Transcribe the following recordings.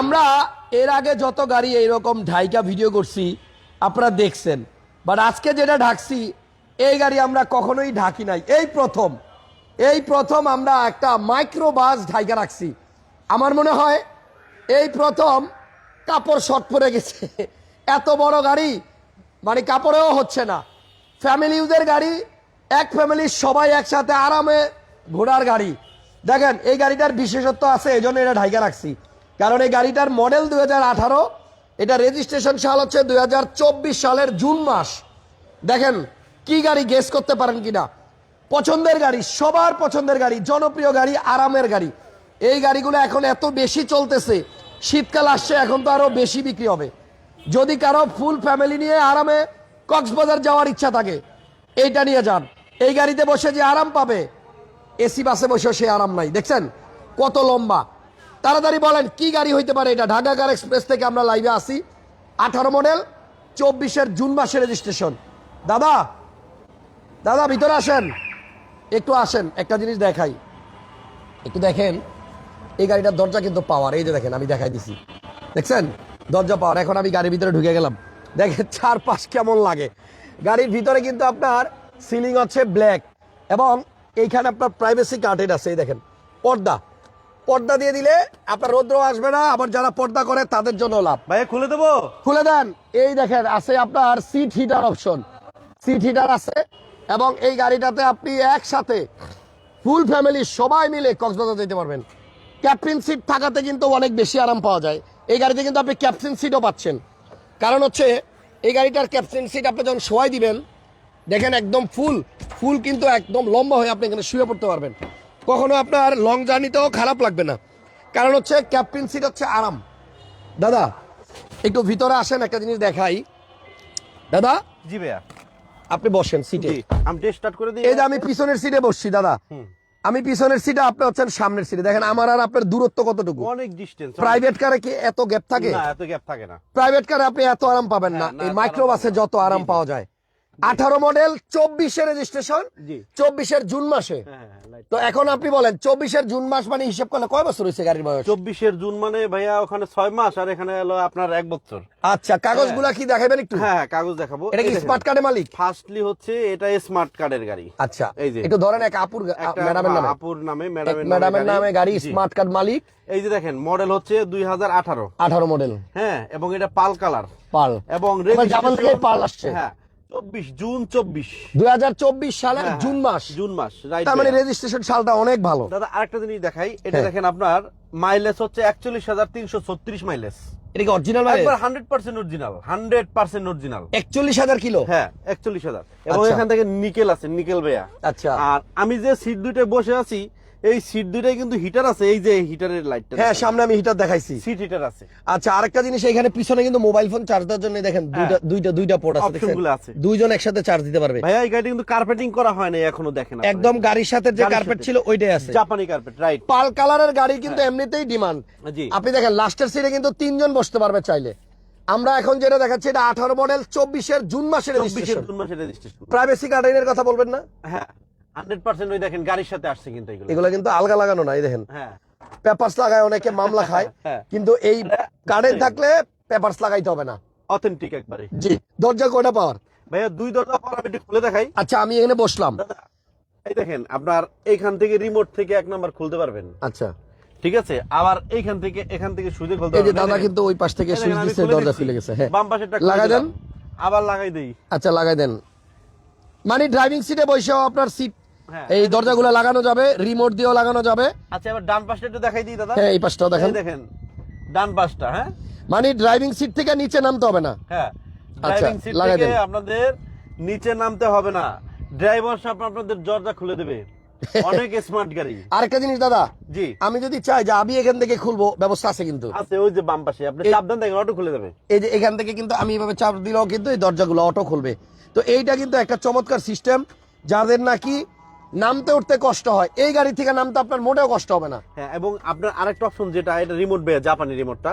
আমরা এর আগে যত গাড়ি এইরকম ঢাইকা ভিডিও করছি, আপনারা দেখছেন। বাট আজকে যেটা ঢাকছি, এই গাড়ি আমরা কখনোই ঢাকি নাই। এই প্রথম। এই প্রথম আমরা একটা মাইক্রো বাস ঢাইকা রাখছি। আমার মনে হয় এই প্রথম কাপড় শর্ট পরে গেছে। এত বড় গাড়ি মানে কাপড়েও হচ্ছে না। ফ্যামিলি ইউজের গাড়ি, এক ফ্যামিলির সবাই একসাথে আরামে ঘোড়ার গাড়ি। দেখেন, এই গাড়িটার বিশেষত্ব আছে এই জন্য এটা ঢাইকা রাখছি। কারণ এই গাড়িটার মডেল দুই হাজার আঠারো, এটা রেজিস্ট্রেশন সাল হচ্ছে দু হাজার চব্বিশ সালের জুন মাস। দেখেন, কি গাড়ি গেস করতে পারেন কিনা? পছন্দের গাড়ি, সবার পছন্দের গাড়ি, জনপ্রিয় গাড়ি, আরামের গাড়ি। এই গাড়িগুলো এখন এত বেশি চলতেছে, শীতকাল আসছে, এখন তো আরও বেশি বিক্রি হবে। যদি কারও ফুল ফ্যামিলি নিয়ে আরামে কক্সবাজার যাওয়ার ইচ্ছা থাকে, এইটা নিয়ে যান। এই গাড়িতে বসে যে আরাম পাবে, এসি বাসে বসে সে আরাম নাই, দেখছেন? কত লম্বা। তাড়াতাড়ি বলেন, কি গাড়ি হইতে পারে এটা? ঢাকা কার এক্সপ্রেস থেকে আমরা লাইভে আসি। আঠারো মডেল, চব্বিশের জুন মাসে রেজিস্ট্রেশন দাদা দাদা, ভিতরে আসেন। একটু আসেন, একটা জিনিস দেখাই। একটু দেখেন, এই গাড়িটার দরজা কিন্তু পাওয়ার এই যে দেখেন, আমি দেখাই দিছি। দেখছেন? দরজা পাওয়ার এখন আমি গাড়ির ভিতরে ঢুকে গেলাম। দেখেন চারপাশ কেমন লাগে। গাড়ির ভিতরে কিন্তু আপনার সিলিং হচ্ছে ব্ল্যাক এবং এইখানে আপনার প্রাইভেসি কার্টেড আছে, এই দেখেন। পর্দা পর্দা দিয়ে দিলে আপনার রৌদ্র আসবে না আবার যারা পর্দা করে তাদের জন্য লাভ। ভাইয়া খুলে দেবো? খুলে দেন। এই দেখেন আছে আপনার seat heater option seat heater আছে এবং এই গাড়িটাতে আপনি একসাথে ফুল ফ্যামিলি সবাই মিলে কক্সবাজার যেতে পারবেন। ক্যাপ্টেন সিট থাকাতে কিন্তু অনেক বেশি আরাম পাওয়া যায়। এই গাড়িতে কিন্তু আপনি ক্যাপ্টেন সিটও পাচ্ছেন। কারণ হচ্ছে এই গাড়িটার ক্যাপ্টেন সিট আপনি যখন শোয়াই দিবেন দেখেন একদম ফুল ফুল কিন্তু একদম লম্বা হয়ে আপনি এখানে শুয়ে পড়তে পারবেন। কখনো আপনার লং জার্নিতেও খারাপ লাগবে না। কারণ হচ্ছে ক্যাপ্টেন সিট হচ্ছে আরাম। দাদা একটু ভিতরে আসেন একটা জিনিস দেখাই। দাদা? জি ভাইয়া। আপনি বসেন সিটে আমি স্টার্ট করে দিই। এই যে আমি পিছনের সিটে বসছি দাদা। আমি পিছনের সিটে আপনি হচ্ছেন সামনের সিটে দেখেন আমার আর আপনার দূরত্ব কতটুকু? অনেক ডিস্টেন্স প্রাইভেট কারে কি এত গ্যাপ থাকে? না এত গ্যাপ থাকে না। প্রাইভেট কারে আপনি এত আরাম পাবেন না। এই এত মাইক্রো আরাম বাসে পাবেন যত আরাম পাওয়া যায়। আঠারো মডেল চব্বিশে রেজিস্ট্রেশন চব্বিশের জুন মাসে। হ্যাঁ হ্যাঁ। তো এখন আপনি বলেন চব্বিশের জুন মাস মানে হিসেব করলে কয় বছর হয়েছে গাড়ির বয়স? চব্বিশের জুন মানে ভাইয়া ওখানে ছয় মাস আর এখানে হলো আপনার এক বছর। আচ্ছা কাগজগুলা কি দেখাবেন একটু? হ্যাঁ কাগজ দেখাবো। এটা কি স্মার্ট কার্ডে মালিক? ফার্স্টলি হচ্ছে এটা স্মার্ট কার্ডের গাড়ি। আচ্ছা এই যে। একটু ধরেন এক আপুর ম্যাডামের নামে। আপুর নামে ম্যাডামের নামে গাড়ি। স্মার্ট কার্ড মালিক। এই যে দেখেন মডেল হচ্ছে দুই হাজার আঠারো। আঠারো মডেল হ্যাঁ এবং এটা পাল কালার। পাল। এবং জাপান থেকে পাল আসছে। হ্যাঁ চব্বিশ জুন চব্বিশ। দুই সালের হ্যাঁ, জুন মাস। জুন মাস তার মানে রেজিস্ট্রেশন সালটা অনেক ভালো। দাদা আরেকটা জিনিস দেখাই। এটা হ্যাঁ। দেখেন আপনার মাইলেজ হচ্ছে একচল্লিশ হাজার তিনশো ছত্রিশ মাইলেজ এটা কি অরিজিনাল একবার hundred percent original hundred percent original একচল্লিশ হাজার কিলো? হ্যাঁ একচল্লিশ হাজার। এবং আচ্ছা। এখান থেকে নিকেল আছে নিকেল বেয়া আচ্ছা। আর আমি যে সিট দুইটায় বসে আছি এই সিট দুইটায় কিন্তু হিটার আছে এই যে হিটারের লাইটটা হ্যাঁ সামনে আমি হিটার দেখাইছি। সিট হিটার আছে। আচ্ছা আরেকটা জিনিস এখানে পিছনে কিন্তু মোবাইল ফোন চার্জ দেওয়ার জন্য দেখেন দুইটা দুইটা দুইটা পোর্ট আছে হ্যাঁ। Option দেখছেন? গুলো আছে। দুইজন একসাথে চার্জ দিতে পারবে। ভাইয়া এই গাড়িটা কিন্তু কার্পেটিং করা হয় না এখনও দেখেন একদম গাড়ির সাথে যে কার্পেট ছিল ওইটাই আছে। জাপানি কার্পেট রাইট পাল কালারের গাড়ি কিন্তু এমনিতেই ডিমান্ড জি। আপনি দেখেন লাস্টের সিটে কিন্তু তিনজন বসতে পারবে চাইলে। আমরা এখন যেটা দেখাচ্ছি এটা আঠারো মডেল চব্বিশের জুন মাসের জুন মাসে রেজিস্ট্রেশন প্রাইভেসি গার্ডেনের কথা বলবেন না? হ্যাঁ। হান্ড্রেড পার্সেন্ট ওই দেখেন গাড়ির সাথে আসছে কিন্তু এগুলো। এগুলো কিন্তু আলগা লাগানো না এই দেখেন। হ্যাঁ। পেপারস লাগায় অনেকে মামলা খায়। হ্যাঁ। কিন্তু এই কারেন্ট থাকলে পেপারস লাগাইতে হবে না। অথেন্টিক একবারে। জি দরজা কয়টা পাওয়ার? ভাইয়া দুই দরজা পর আমি একটু খুলে দেখাই। আচ্ছা আমি এখানে বসলাম। এই দেখেন আপনার এইখান থেকে রিমোট থেকে এক নাম্বার খুলতে পারবেন। আচ্ছা। ঠিক আছে? আবার এইখান থেকে এখান থেকে সুইচে খুলতে এই যে দাদা কিন্তু ওই পাশ থেকে সুইচ দিচ্ছে দরজা। খুলে গেছে হ্যাঁ। বাম পাশেরটা লাগাই দেন। আবার লাগাই দেই। আচ্ছা লাগাই দেন। মানে ড্রাইভিং সিটে বসেও আপনার সিট হ্যাঁ। এই দরজাগুলো লাগানো যাবে রিমোট দিয়েও লাগানো যাবে। আচ্ছা এবার ডান পাশটা একটু দেখাই দিই দাদা। হ্যাঁ এই পাশটাও দেখেন। দেখেন ডান পাশটা হ্যাঁ। মানে ড্রাইভিং সিট থেকে নিচে নামতে হবে না। হ্যাঁ আচ্ছা, ড্রাইভিং সিট লাগাই থেকে দেন। আপনাদের নিচে নামতে হবে না। ড্রাইভার সাহেব আপনাদের দরজা খুলে দেবে। অনেক স্মার্ট গাড়ি। আরেকটা জিনিস দাদা। জি। আমি যদি চাই যে আমি এখান থেকে খুলবো ব্যবস্থা আছে কিন্তু। আছে ওই যে বাম পাশে। আপনি সাবধান দেখেন অটো খুলে দেবে। এই যে এখান থেকে কিন্তু আমি এভাবে চাপ দিলেও কিন্তু এই দরজাগুলো অটো খুলবে। তো এইটা কিন্তু একটা চমৎকার সিস্টেম যাদের নাকি নামতে উঠতে কষ্ট হয়। এই গাড়ি থেকে নামতে আপনার মোটেও কষ্ট হবে না। হ্যাঁ এবং আপনার আরেকটা অপশন যেটা এটা রিমোট বে জাপানি রিমোটটা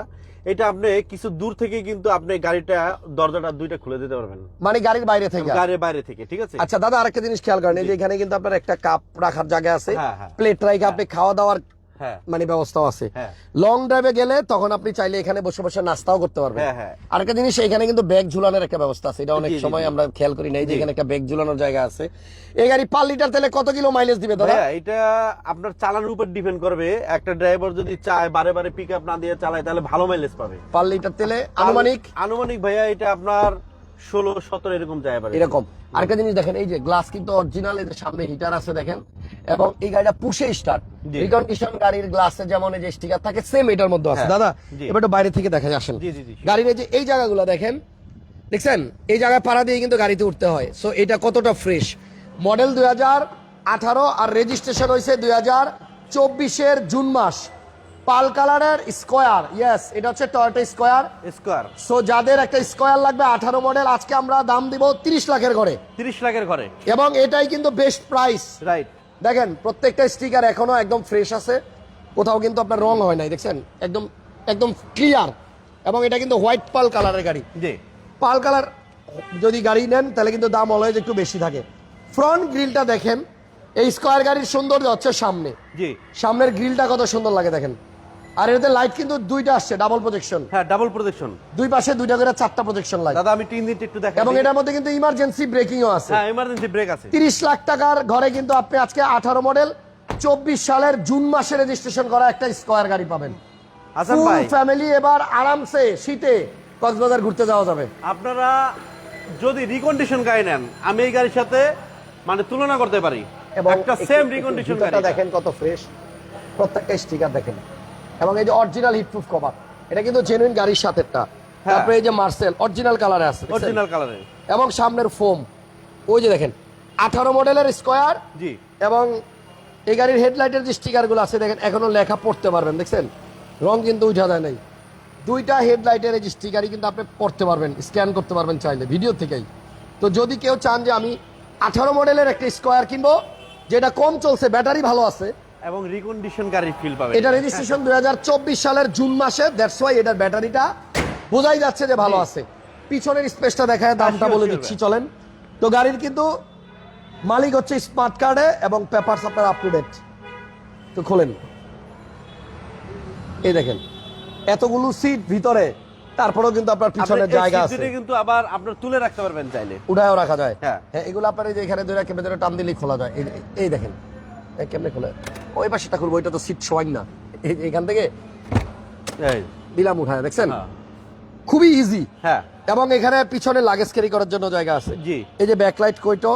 এটা আপনি কিছু দূর থেকে কিন্তু আপনি গাড়িটা দরজাটা দুইটা খুলে দিতে পারবেন। মানে গাড়ির বাইরে থেকে? গাড়ির বাইরে থেকে ঠিক আছে? আচ্ছা দাদা আরেকটা জিনিস খেয়াল করেন এই যে এখানে কিন্তু আপনার একটা কাপ রাখার জায়গা আছে। হ্যাঁ, হ্যাঁ। প্লেট রাখে আপনি খাওয়া দাওয়ার হ্যাঁ। মানে ব্যবস্থাও আছে। হ্যাঁ। লং ড্রাইভে গেলে তখন আপনি চাইলে এখানে বসে বসে নাস্তাও করতে পারবেন। হ্যাঁ, হ্যাঁ। আরেকটা জিনিস এখানে কিন্তু ব্যাগ ঝুলানোর একটা ব্যবস্থা আছে। এটা অনেক সময় আমরা খেয়াল করি নাই যে এখানে একটা ব্যাগ ঝুলানোর জায়গা আছে। এই গাড়ি পার লিটার তেলে কত কিলো মাইলেজ দিবে দাদা? এটা আপনার চালানোর উপর ডিপেন্ড করবে। একটা ড্রাইভার যদি চায় বারে বারে পিক আপ না দিয়ে চালায় তাহলে ভালো মাইলেজ পাবে। পার লিটার তেলে আনুমানিক? আনুমানিক ভাইয়া এটা আপনার ষোলো সতেরো এরকম যায় পারে। এরকম। আরেকটা জিনিস দেখেন এই যে গ্লাস কিন্তু অরিজিনাল এদের সামনে হিটার আছে দেখেন এবং এই গাড়িটা পুষে স্টার্ট রিকন্ডিশন গাড়ির গ্লাসে যেমন এই যে স্টিকার থাকে সেম এটার মধ্যে আছে। হ্যাঁ, দাদা। এবার একটু বাইরে থেকে দেখা আসেন। গাড়ির যে এই জায়গাগুলো দেখেন দেখছেন? এই জায়গায় পাড়া দিয়ে কিন্তু গাড়িতে উঠতে হয়। সো এটা কতটা ফ্রেশ মডেল দুই হাজার আঠারো আর রেজিস্ট্রেশন হয়েছে দুই হাজার চব্বিশের জুন মাস। পাল কালারের স্কোয়ার ইয়েস এটা হচ্ছে টয়টা স্কোয়ার। স্কোয়ার। সো যাদের একটা স্কোয়ার লাগবে আঠারো মডেল আজকে আমরা দাম দিব তিরিশ লাখের ঘরে। তিরিশ লাখের ঘরে। এবং এটাই কিন্তু বেস্ট প্রাইস রাইট দেখেন প্রত্যেকটা স্টিকার এখনও একদম ফ্রেশ আছে। কোথাও কিন্তু আপনার রং হয় নাই দেখছেন? একদম একদম ক্লিয়ার এবং এটা কিন্তু হোয়াইট পাল কালারের গাড়ি। জি। পাল কালার যদি গাড়ি নেন তাহলে কিন্তু দাম অলওয়েজ একটু বেশি থাকে। ফ্রন্ট গ্রিলটা দেখেন এই স্কোয়ার গাড়ির সৌন্দর্য হচ্ছে সামনে। জি। সামনের গ্রিলটা কত সুন্দর লাগে দেখেন। আর এতে লাইট কিন্তু দুইটা আসছে ডাবল প্রজেকশন হ্যাঁ ডাবল প্রোটেকশন দুই পাশে দুইটা করে চারটা প্রজেকশন লাইট দাদা আমি তিন দিন একটু দেখা এবং এটার মধ্যে কিন্তু ইমার্জেন্সি ব্রেকিংও আছে। হ্যাঁ ইমার্জেন্সি ব্রেক আছে। তিরিশ লাখ টাকার ঘরে কিন্তু আপনি আজকে আঠারো মডেল চব্বিশ সালের জুন মাসে রেজিস্ট্রেশন করা একটা স্কোয়ার গাড়ি পাবেন। হাসান ভাই। ফ্যামিলি এবার আরামসে শীতে কক্সবাজার ঘুরতে যাওয়া যাবে। আপনারা যদি রিকন্ডিশন গাড়ি নেন আমি এই গাড়ির সাথে মানে তুলনা করতে পারি। একটা সেম রিকন্ডিশন গাড়ি। দেখেন কত ফ্রেশ প্রত্যেকটা স্টিকার দেখেন। এবং এই যে অরিজিনাল হিটপ্রুফ কভার এটা কিন্তু জেনুইন গাড়ির সাথেটা হ্যাঁ। তারপরে এই যে মার্সেল অরিজিনাল কালারে আছে অরিজিনাল কালারের এবং সামনের ফোম ওই যে দেখেন আঠারো মডেলের স্কোয়ার জি। এবং এই গাড়ির হেডলাইটের যে স্টিকারগুলো আছে দেখেন এখনও লেখা পড়তে পারবেন দেখছেন? রং কিন্তু উঠা যায় নাই। দুইটা হেডলাইটের এই যে স্টিকারই কিন্তু আপনি পড়তে পারবেন স্ক্যান করতে পারবেন চাইলে ভিডিও থেকেই। তো যদি কেউ চান যে আমি আঠারো মডেলের একটা স্কোয়ার কিনবো যেটা কম চলছে ব্যাটারি ভালো আছে এবং রিকন্ডিশন গাড়ির ফিল পাবে এটা রেজিস্ট্রেশন দুই সালের জুন মাসে দ্যাটস ওয়াই এটার ব্যাটারিটা বোঝাই যাচ্ছে যে ভালো আছে। পিছনের স্পেসটা দেখায় দামটা বলে দিচ্ছি চলেন। তো গাড়ির কিন্তু মালিক হচ্ছে স্মার্ট কার্ডে এবং পেপারস আপনার আপ টু ডেট তো খোলেন। এই দেখেন এতগুলো সিট ভিতরে তারপরেও কিন্তু আপনার পিছনের জায়গা আছে। কিন্তু আবার আপনার তুলে রাখতে পারবেন চাইলে। উঠায়ও রাখা যায়। হ্যাঁ। হ্যাঁ এগুলো আপনার এই যে এখানে ধরে টান দিলেই খোলা যায়। এই- দেখেন কেমনে খোলে? ওই পাশেটা খুলবো ওইটা তো সিট শোয়াই না এখান থেকে দিলাম উঠায় দেখছেন? হ্যাঁ। খুবই ইজি হ্যাঁ। এবং এখানে পিছনে লাগেজ ক্যারি করার জন্য জায়গা আছে। জি। এই যে ব্যাকলাইট কইটো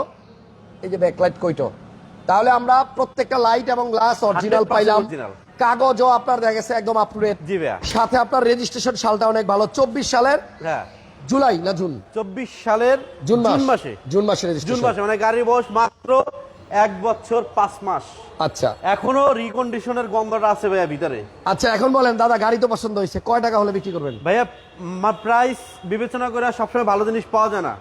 এই যে ব্যাকলাইট কইটো। তাহলে আমরা প্রত্যেকটা লাইট এবং গ্লাস অরিজিনাল পাইলাম। কাগজও আপনার দেখা গেছে একদম আপ টু ডেট জি সাথে আপনার রেজিস্ট্রেশন সালটা অনেক ভালো। চব্বিশ সালের হ্যাঁ। জুলাই না জুন? চব্বিশ সালের জুন মাস। মাসে। জুন মাসে জুন মাসে মানে গাড়ির বয়স মাত্র এক বছর পাঁচ মাস। আচ্ছা। এখনও রিকন্ডিশনের গন্ধটা আছে ভাইয়া ভিতরে। আচ্ছা এখন বলেন দাদা গাড়ি তো পছন্দ হয়েছে। কয় টাকা হলে বিক্রি করবেন? ভাইয়া প্রাইস বিবেচনা করে সবসময় ভালো জিনিস পাওয়া যায় না।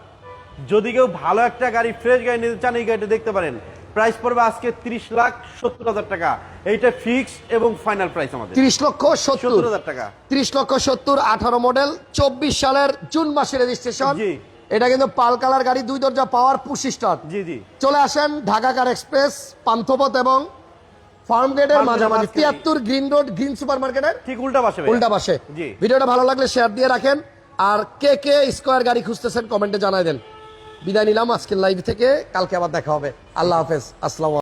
যদি কেউ ভালো একটা গাড়ি ফ্রেশ গাড়ি নিতে চান এই গাড়িটা দেখতে পারেন। প্রাইস পড়বে আজকে তিরিশ লাখ সত্তর হাজার টাকা। এইটা ফিক্স এবং ফাইনাল প্রাইস আমাদের। তিরিশ লক্ষ সত্তর। হাজার টাকা। ত্রিশ লক্ষ সত্তর আঠারো মডেল চব্বিশ সালের জুন মাসে রেজিস্ট্রেশন জি। এটা কিন্তু পাল কালার গাড়ি দুই দরজা পাওয়ার পুশি স্টার্ট জি জি। চলে আসেন ঢাকা কার এক্সপ্রেস পান্থপথ এবং ফার্ম গেটের মাঝামাঝি তিয়াত্তর গ্রিন রোড গ্রিন সুপার মার্কেটের ঠিক উল্টা পাশে উল্টা পাশে। ভিডিওটা ভালো লাগলে শেয়ার দিয়ে রাখেন। আর কে কে স্কোয়ার গাড়ি খুঁজতেছেন কমেন্টে জানাই দেন। বিদায় নিলাম আজকের লাইভ থেকে কালকে আবার দেখা হবে। আল্লাহ হাফেজ। আসসালাম